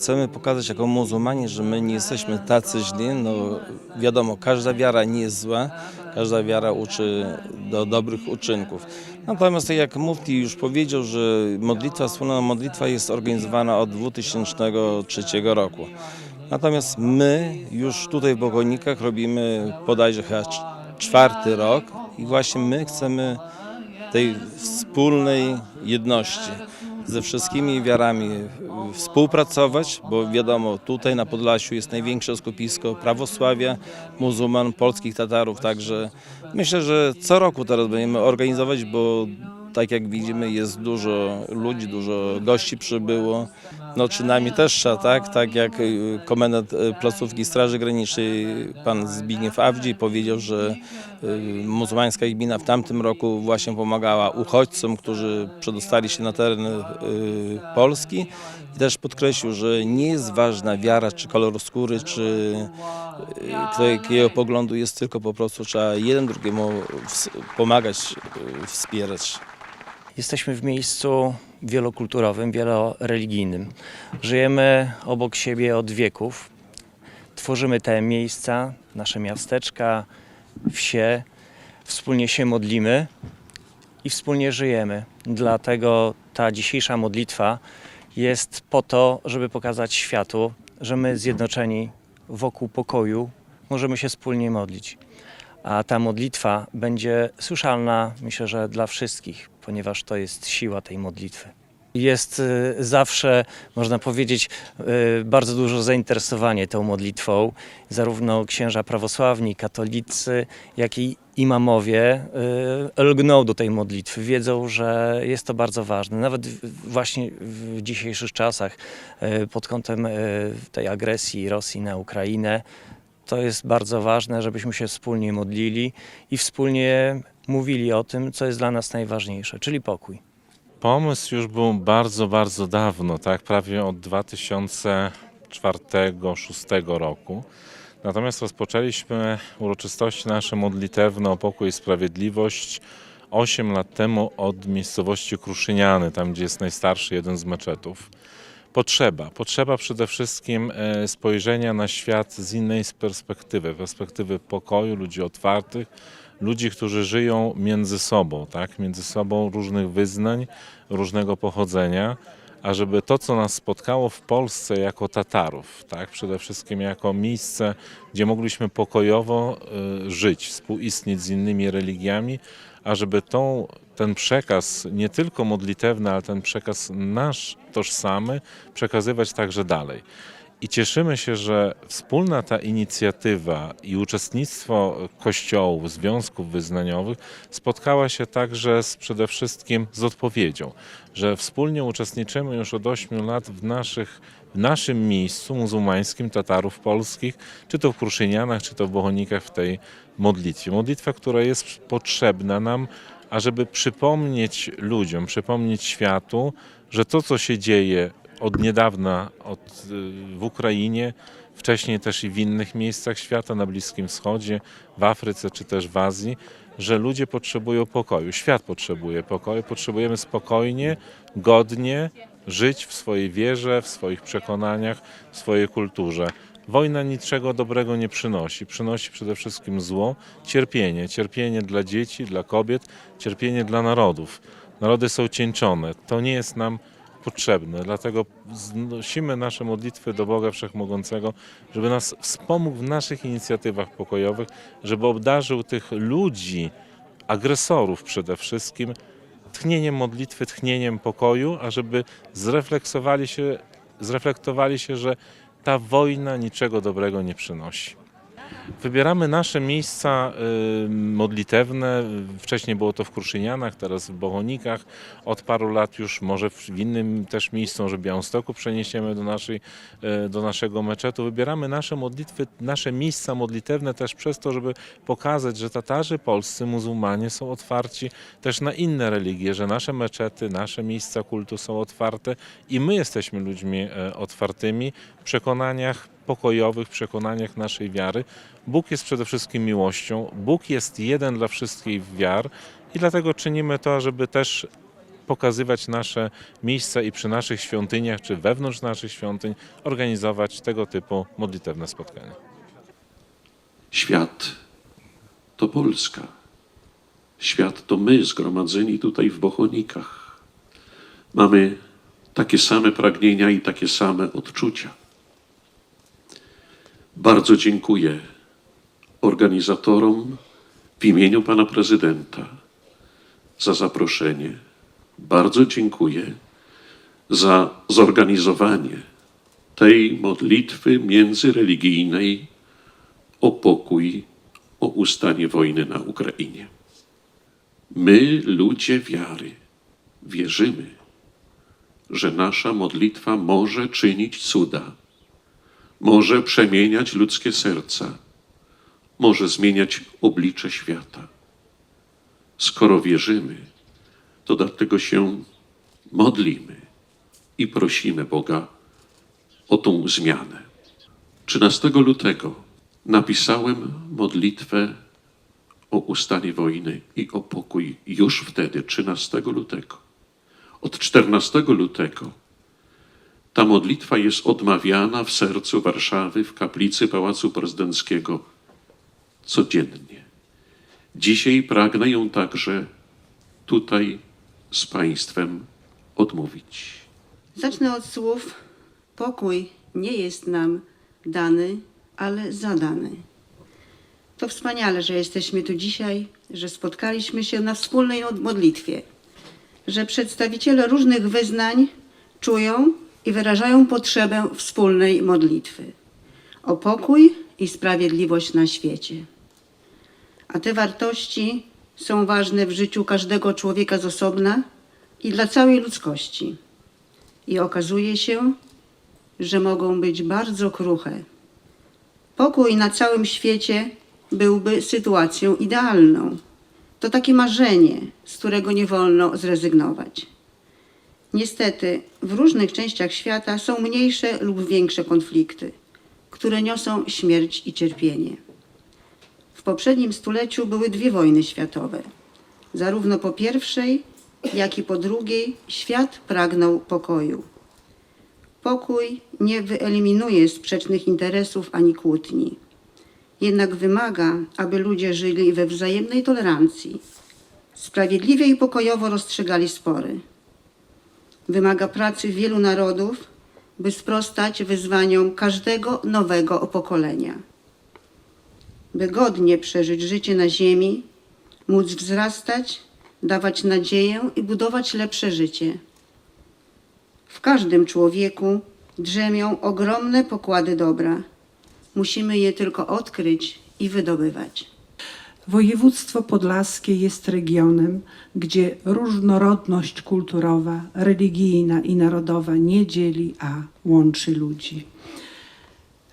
chcemy pokazać jako muzułmanie, że my nie jesteśmy tacy źli. No wiadomo, każda wiara nie jest zła, każda wiara uczy do dobrych uczynków. Natomiast tak jak mufti już powiedział, że modlitwa, wspólna modlitwa jest organizowana od 2003 roku. Natomiast my już tutaj w Bogonikach robimy bodajże chyba cz- czwarty rok i właśnie my chcemy tej wspólnej jedności ze wszystkimi wiarami współpracować, bo wiadomo, tutaj na Podlasiu jest największe skupisko prawosławia, muzułman, polskich Tatarów, także myślę, że co roku teraz będziemy organizować, bo tak jak widzimy jest dużo ludzi, dużo gości przybyło, no czy nami też trzeba, tak? Tak jak y, komendant y, placówki Straży Granicznej, pan Zbigniew Awdzi powiedział, że y, muzułmańska gmina w tamtym roku właśnie pomagała uchodźcom, którzy przedostali się na teren Polski i też podkreślił, że nie jest ważna wiara, czy kolor skóry, czy jakiego poglądu jest, tylko po prostu trzeba jeden drugiemu pomagać, wspierać. Jesteśmy w miejscu wielokulturowym, wieloreligijnym. Żyjemy obok siebie od wieków. Tworzymy te miejsca, nasze miasteczka, wsie. Wspólnie się modlimy i wspólnie żyjemy. Dlatego ta dzisiejsza modlitwa jest po to, żeby pokazać światu, że my zjednoczeni wokół pokoju możemy się wspólnie modlić a ta modlitwa będzie słyszalna, myślę, że dla wszystkich, ponieważ to jest siła tej modlitwy. Jest y, zawsze, można powiedzieć, y, bardzo dużo zainteresowanie tą modlitwą. Zarówno księża prawosławni, katolicy, jak i imamowie y, lgną do tej modlitwy. Wiedzą, że jest to bardzo ważne. Nawet właśnie w dzisiejszych czasach, pod kątem tej agresji Rosji na Ukrainę, to jest bardzo ważne, żebyśmy się wspólnie modlili i wspólnie mówili o tym, co jest dla nas najważniejsze, czyli pokój. Pomysł już był bardzo, bardzo dawno, tak? Prawie od 2004-2006 roku. Natomiast rozpoczęliśmy uroczystości nasze modlitewne o pokój i sprawiedliwość 8 lat temu od miejscowości Kruszyniany, tam gdzie jest najstarszy jeden z meczetów. Potrzeba. Potrzeba przede wszystkim e, spojrzenia na świat z innej perspektywy, perspektywy pokoju, ludzi otwartych, ludzi, którzy żyją między sobą, tak? między sobą różnych wyznań, różnego pochodzenia, a żeby to, co nas spotkało w Polsce jako Tatarów, tak? przede wszystkim jako miejsce, gdzie mogliśmy pokojowo y, żyć, współistnieć z innymi religiami, a żeby tą, ten przekaz, nie tylko modlitewny, ale ten przekaz nasz, tożsamy, przekazywać także dalej. I cieszymy się, że wspólna ta inicjatywa i uczestnictwo kościołów, związków wyznaniowych spotkała się także z, przede wszystkim z odpowiedzią, że wspólnie uczestniczymy już od 8 lat w, naszych, w naszym miejscu muzułmańskim Tatarów polskich, czy to w Kruszynianach, czy to w Bohonikach w tej modlitwie. Modlitwa, która jest potrzebna nam, ażeby przypomnieć ludziom, przypomnieć światu, że to, co się dzieje od niedawna od, y, w Ukrainie, wcześniej też i w innych miejscach świata, na Bliskim Wschodzie, w Afryce czy też w Azji, że ludzie potrzebują pokoju, świat potrzebuje pokoju, potrzebujemy spokojnie, godnie żyć w swojej wierze, w swoich przekonaniach, w swojej kulturze. Wojna niczego dobrego nie przynosi. Przynosi przede wszystkim zło, cierpienie. Cierpienie dla dzieci, dla kobiet, cierpienie dla narodów. Narody są cieńczone. To nie jest nam potrzebne. Dlatego znosimy nasze modlitwy do Boga Wszechmogącego, żeby nas wspomógł w naszych inicjatywach pokojowych, żeby obdarzył tych ludzi, agresorów przede wszystkim, tchnieniem modlitwy, tchnieniem pokoju, ażeby zrefleksowali się, zreflektowali się, że ta wojna niczego dobrego nie przynosi. Wybieramy nasze miejsca y, modlitewne. Wcześniej było to w Kruszynianach, teraz w Bohonikach. Od paru lat już może w innym też miejscu, że Białymstoku przeniesiemy do, naszej, y, do naszego meczetu. Wybieramy nasze modlitwy, nasze miejsca modlitewne też przez to, żeby pokazać, że Tatarzy polscy, muzułmanie są otwarci też na inne religie, że nasze meczety, nasze miejsca kultu są otwarte i my jesteśmy ludźmi e, otwartymi w przekonaniach pokojowych przekonaniach naszej wiary. Bóg jest przede wszystkim miłością. Bóg jest jeden dla wszystkich wiar i dlatego czynimy to, żeby też pokazywać nasze miejsca i przy naszych świątyniach, czy wewnątrz naszych świątyń organizować tego typu modlitewne spotkania. Świat to Polska. Świat to my zgromadzeni tutaj w Bochonikach. Mamy takie same pragnienia i takie same odczucia. Bardzo dziękuję organizatorom w imieniu pana prezydenta za zaproszenie. Bardzo dziękuję za zorganizowanie tej modlitwy międzyreligijnej o pokój, o ustanie wojny na Ukrainie. My, ludzie wiary, wierzymy, że nasza modlitwa może czynić cuda, może przemieniać ludzkie serca, może zmieniać oblicze świata. Skoro wierzymy, to dlatego się modlimy i prosimy Boga o tą zmianę. 13 lutego napisałem modlitwę o ustanie wojny i o pokój już wtedy, 13 lutego. Od 14 lutego ta modlitwa jest odmawiana w sercu Warszawy, w kaplicy Pałacu Prezydenckiego codziennie. Dzisiaj pragnę ją także tutaj z Państwem odmówić. Zacznę od słów: Pokój nie jest nam dany, ale zadany. To wspaniale, że jesteśmy tu dzisiaj, że spotkaliśmy się na wspólnej od- modlitwie, że przedstawiciele różnych wyznań czują i wyrażają potrzebę wspólnej modlitwy o pokój i sprawiedliwość na świecie. A te wartości są ważne w życiu każdego człowieka z osobna i dla całej ludzkości. I okazuje się, że mogą być bardzo kruche. Pokój na całym świecie byłby sytuacją idealną. To takie marzenie, z którego nie wolno zrezygnować. Niestety, w różnych częściach świata są mniejsze lub większe konflikty, które niosą śmierć i cierpienie. W poprzednim stuleciu były dwie wojny światowe. Zarówno po pierwszej, jak i po drugiej świat pragnął pokoju. Pokój nie wyeliminuje sprzecznych interesów ani kłótni. Jednak wymaga, aby ludzie żyli we wzajemnej tolerancji, sprawiedliwie i pokojowo rozstrzygali spory. Wymaga pracy wielu narodów, by sprostać wyzwaniom każdego nowego pokolenia. By godnie przeżyć życie na ziemi, móc wzrastać, dawać nadzieję i budować lepsze życie. W każdym człowieku drzemią ogromne pokłady dobra. Musimy je tylko odkryć i wydobywać. Województwo podlaskie jest regionem, gdzie różnorodność kulturowa, religijna i narodowa nie dzieli, a łączy ludzi.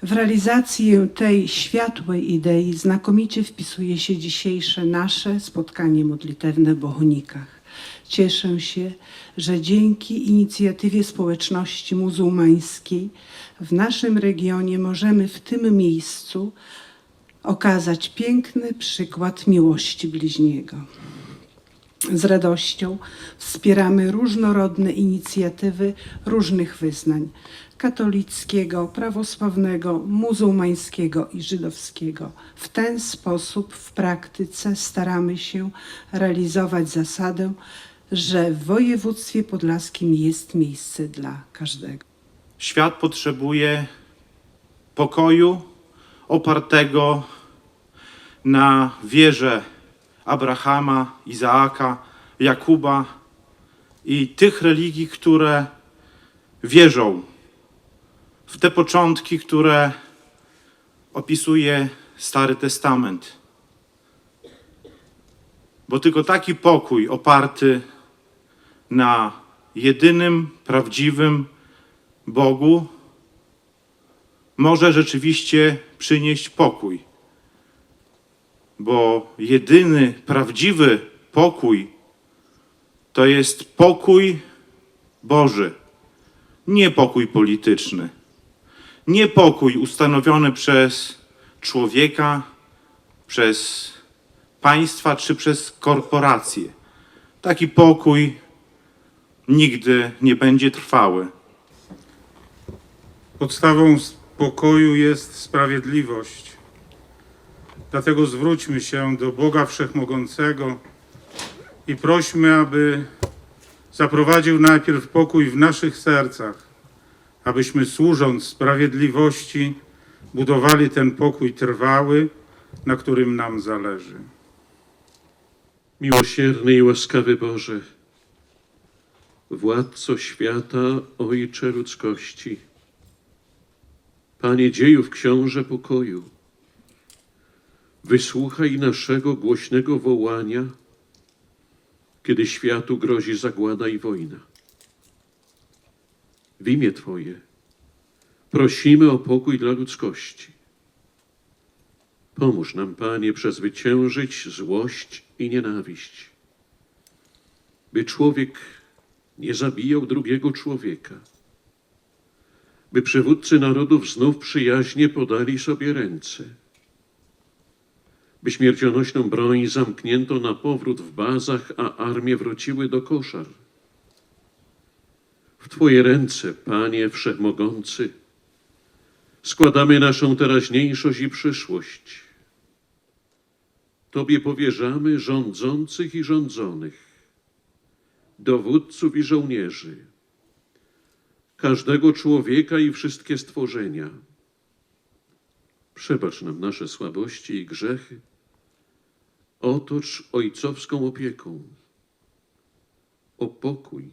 W realizację tej światłej idei znakomicie wpisuje się dzisiejsze nasze spotkanie modlitewne w Bohonikach. Cieszę się, że dzięki inicjatywie społeczności muzułmańskiej w naszym regionie możemy w tym miejscu okazać piękny przykład miłości bliźniego. Z radością wspieramy różnorodne inicjatywy różnych wyznań katolickiego, prawosławnego, muzułmańskiego i żydowskiego. W ten sposób w praktyce staramy się realizować zasadę, że w województwie podlaskim jest miejsce dla każdego. Świat potrzebuje pokoju opartego na wierze Abrahama, Izaaka, Jakuba i tych religii, które wierzą w te początki, które opisuje Stary Testament. Bo tylko taki pokój oparty na jedynym, prawdziwym Bogu może rzeczywiście przynieść pokój. Bo jedyny prawdziwy pokój to jest pokój Boży, nie pokój polityczny, nie pokój ustanowiony przez człowieka, przez państwa czy przez korporacje. Taki pokój nigdy nie będzie trwały. Podstawą spokoju jest sprawiedliwość. Dlatego zwróćmy się do Boga Wszechmogącego i prośmy, aby zaprowadził najpierw pokój w naszych sercach, abyśmy służąc sprawiedliwości budowali ten pokój trwały, na którym nam zależy. Miłosierny i łaskawy Boże, Władco świata, Ojcze ludzkości, Panie dziejów, Książę pokoju, wysłuchaj naszego głośnego wołania, kiedy światu grozi zagłada i wojna. W imię Twoje prosimy o pokój dla ludzkości. Pomóż nam, Panie, przezwyciężyć złość i nienawiść, by człowiek nie zabijał drugiego człowieka, by przywódcy narodów znów przyjaźnie podali sobie ręce, śmiercionośną broń zamknięto na powrót w bazach, a armie wróciły do koszar. W Twoje ręce, Panie Wszechmogący, składamy naszą teraźniejszość i przyszłość. Tobie powierzamy rządzących i rządzonych, dowódców i żołnierzy, każdego człowieka i wszystkie stworzenia. Przebacz nam nasze słabości i grzechy. Otocz ojcowską opieką. O pokój,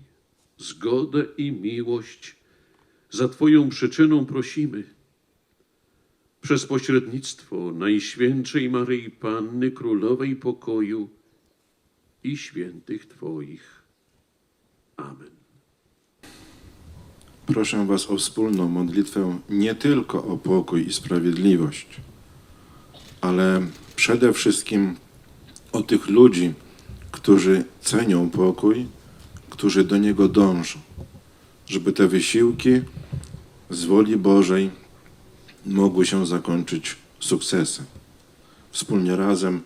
zgodę i miłość za Twoją przyczyną prosimy przez pośrednictwo Najświętszej Maryi Panny, Królowej Pokoju i świętych Twoich. Amen. Proszę Was o wspólną modlitwę nie tylko o pokój i sprawiedliwość, ale przede wszystkim o tych ludzi, którzy cenią pokój, którzy do niego dążą, żeby te wysiłki z woli Bożej mogły się zakończyć sukcesem. Wspólnie razem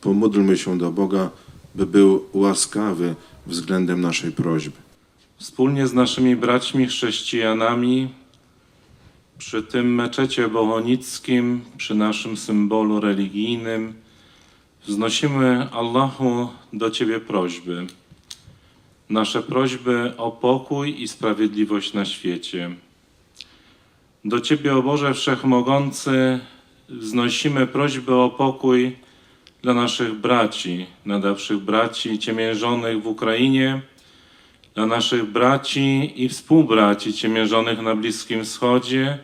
pomódlmy się do Boga, by był łaskawy względem naszej prośby. Wspólnie z naszymi braćmi chrześcijanami przy tym meczecie bohonickim, przy naszym symbolu religijnym, wznosimy Allahu do Ciebie prośby. Nasze prośby o pokój i sprawiedliwość na świecie. Do Ciebie, o Boże Wszechmogący, wznosimy prośbę o pokój dla naszych braci, nadawszych braci ciemiężonych w Ukrainie, dla naszych braci i współbraci ciemiężonych na Bliskim Wschodzie,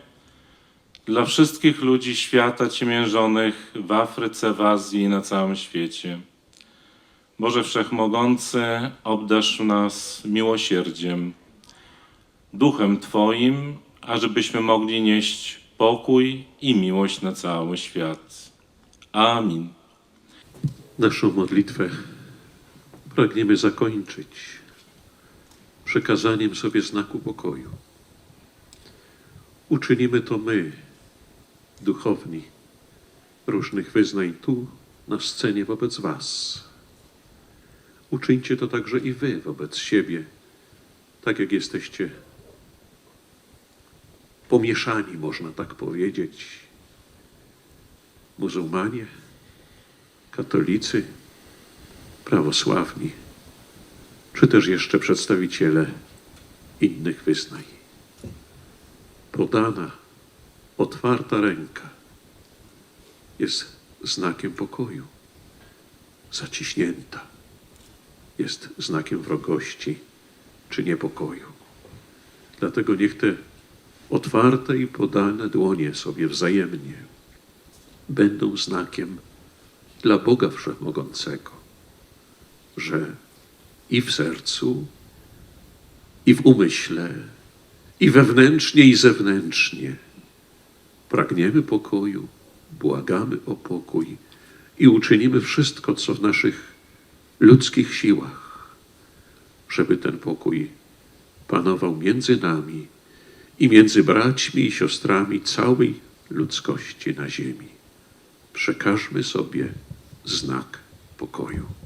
dla wszystkich ludzi świata ciemiężonych w Afryce, w Azji i na całym świecie. Boże Wszechmogący, obdarz nas miłosierdziem, duchem Twoim, ażebyśmy mogli nieść pokój i miłość na cały świat. Amin. Naszą modlitwę pragniemy zakończyć przekazaniem sobie znaku pokoju. Uczynimy to my, duchowni różnych wyznań tu na scenie wobec Was. Uczyńcie to także i Wy wobec siebie, tak jak jesteście pomieszani, można tak powiedzieć. Muzułmanie, katolicy, prawosławni, czy też jeszcze przedstawiciele innych wyznań. Podana, otwarta ręka jest znakiem pokoju. Zaciśnięta jest znakiem wrogości czy niepokoju. Dlatego niech te otwarte i podane dłonie sobie wzajemnie będą znakiem dla Boga Wszechmogącego, że i w sercu, i w umyśle, i wewnętrznie, i zewnętrznie pragniemy pokoju, błagamy o pokój i uczynimy wszystko, co w naszych ludzkich siłach, żeby ten pokój panował między nami i między braćmi i siostrami całej ludzkości na ziemi. Przekażmy sobie znak pokoju.